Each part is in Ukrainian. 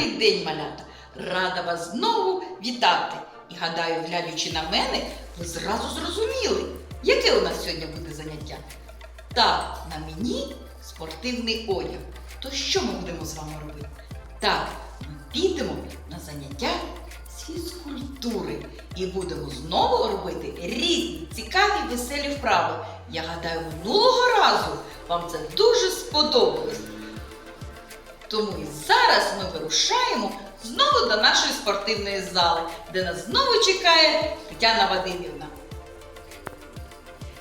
Добрий день, малята! Рада вас знову вітати. І гадаю, глядячи на мене, ви зразу зрозуміли, яке у нас сьогодні буде заняття. Так, на мені спортивний одяг. То що ми будемо з вами робити? Так, ми підемо на заняття з фізкультури і будемо знову робити різні цікаві веселі вправи. Я гадаю, минулого разу вам це дуже сподобалось. Тому і зараз ми вирушаємо знову до нашої спортивної зали, де нас знову чекає Тетяна Вадимівна.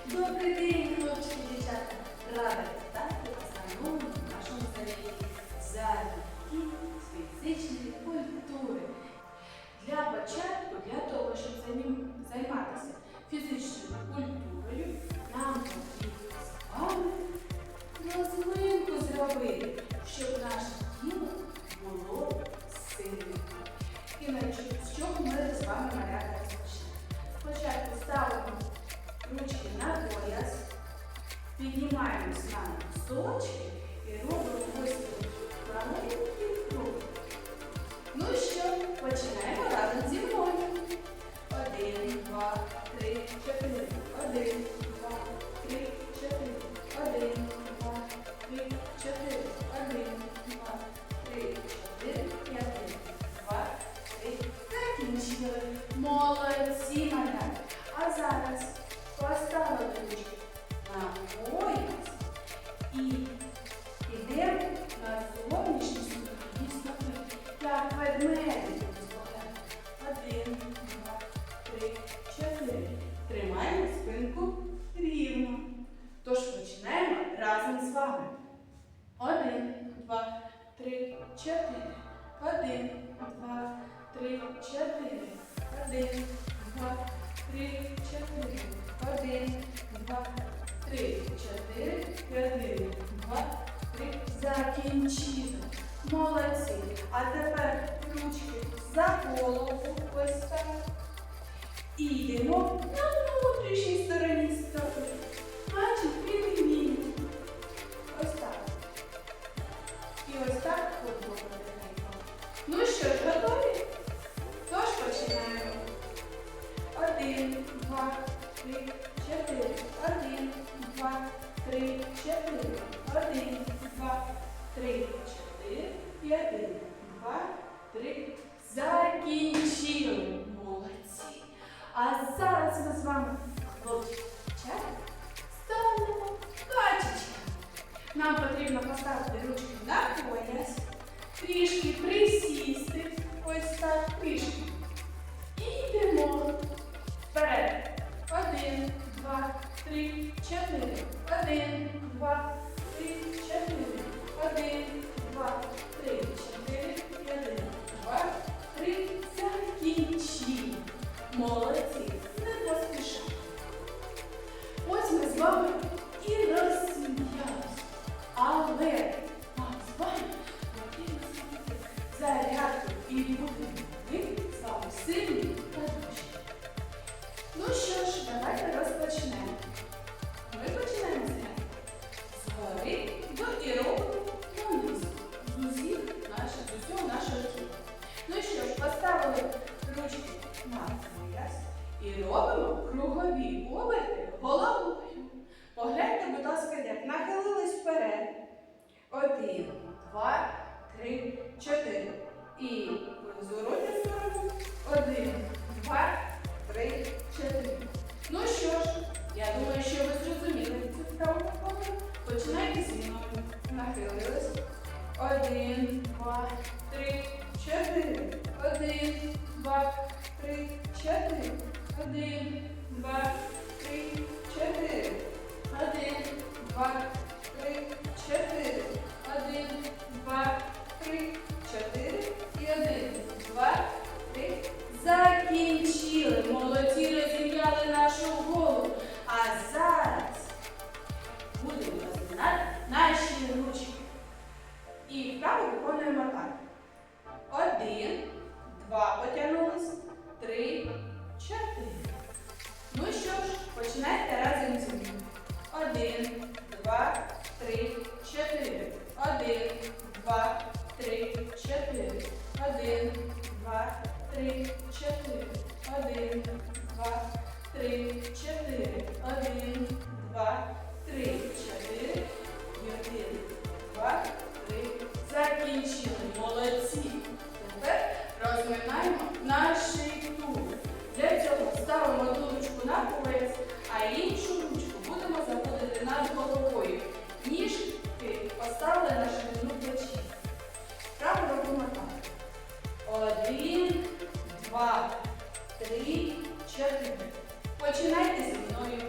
Добрий день, хлопчики і дівчата! Рада вітати вас на новому нашому занятті заняті фізичної культури. Для початку, для того, щоб займатися три, чотири. Один, два, три, чотири. Один, два, три, чотири. Один, два, три. Закінчили. Молодці. А тепер ручки за голову. Ось. І йдемо на внутрішній стороні Один, два, три, чотири. Один, два, три, чотири. Один, два, три, чотири. Один, два, три. Закінчі. Молодці. Не поспішай. Ось ми з вами Один, два, три, чотири. І в зворотню сторону. Один, два, три, чотири. Ну що ж, я думаю, що ви зрозуміли цю вправу. Починайте зі мною. Нахилились. Один, два, три, чотири. Один, два, три, чотири. Один, два, три, чотири. Один, два, три, починайте Один, два, три, чотири. Починайте зі мною.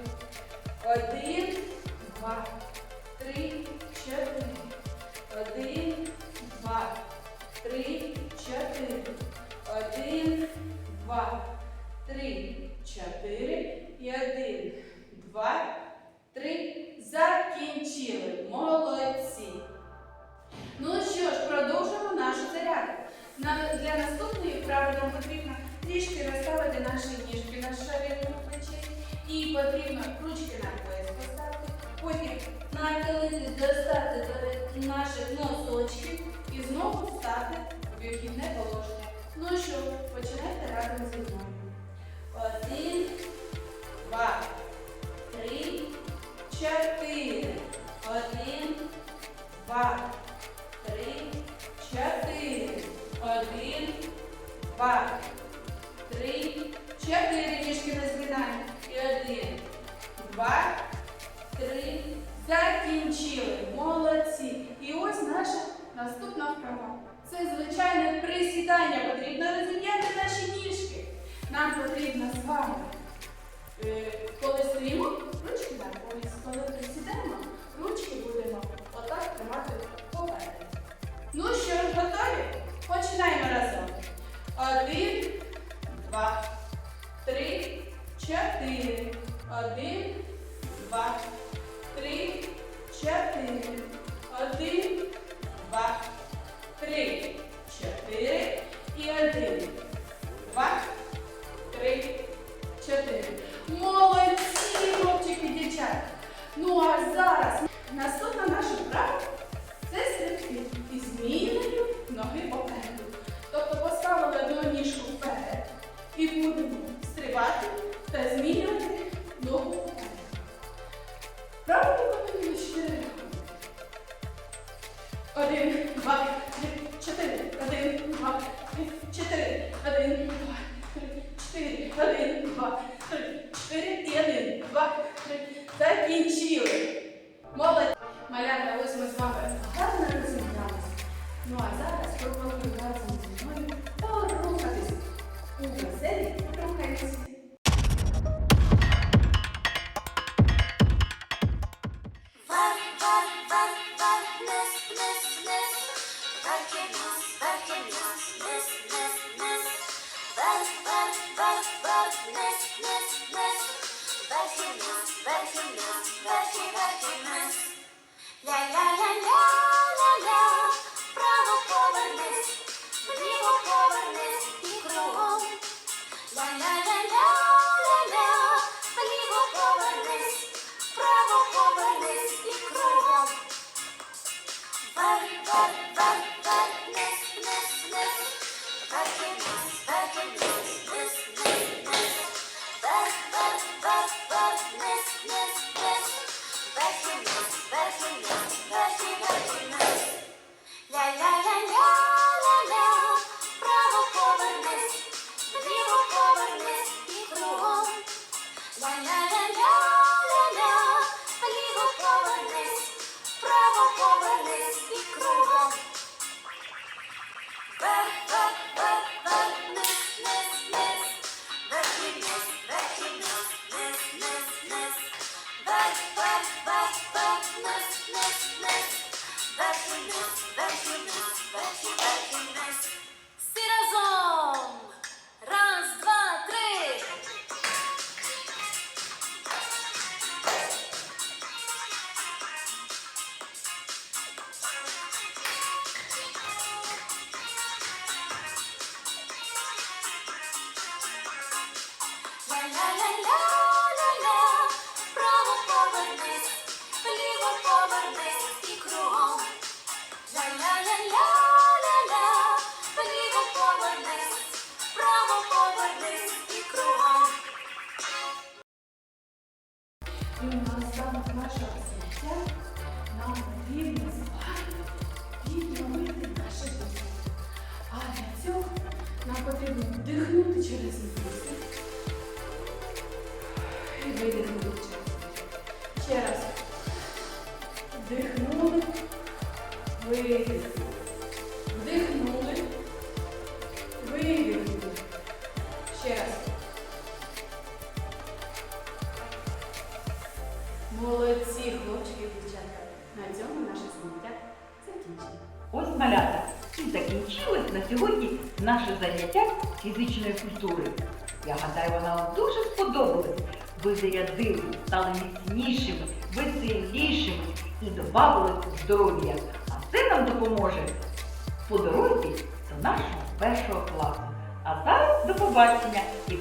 Один, два, три, чотири. Один, два, три, чотири. Один, два, три, чотири. І один, два, три. Закінчили. Молодці. Ну що ж, продовжимо нашу зарядку. Для наступної вправи нам потрібно трішки розставити наші ніжки на шарі плечей. І потрібно ручки на пояс поставити. Потім нахилити, достати до наших носочків і знову встати в вихідне положення. Ну що, починайте разом зі мною. Один, два, три, чотири. Один, два, три, чотири. Один, два, три, чотири ніжки на згинання. І один, два, три. Закінчили. Молодці. І ось наша наступна вправа. Це звичайне присідання. Потрібно розім'яти наші ніжки. Нам потрібно з вами. Е, коли стоїмо, ручки далі, коли присідаємо, Thank you. No azar as pessoas vão perguntar assim, mãe, qual é o nome da cabeça? Um brasileiro? Então, é isso. Першого заняття нам потрібно з вами відновити наше дихання. А для цього нам потрібно вдихнути через ніс і видихнути через ніс. Ще раз. Вдихнули, видихнули. Сьогодні наше заняття фізичної культури. Я гадаю, вона вам дуже сподобалась. Ви зарядили, стали міцнішими, веселішими і додали здоров'я. А це нам допоможе по дорозі до нашого першого класу. А зараз до побачення і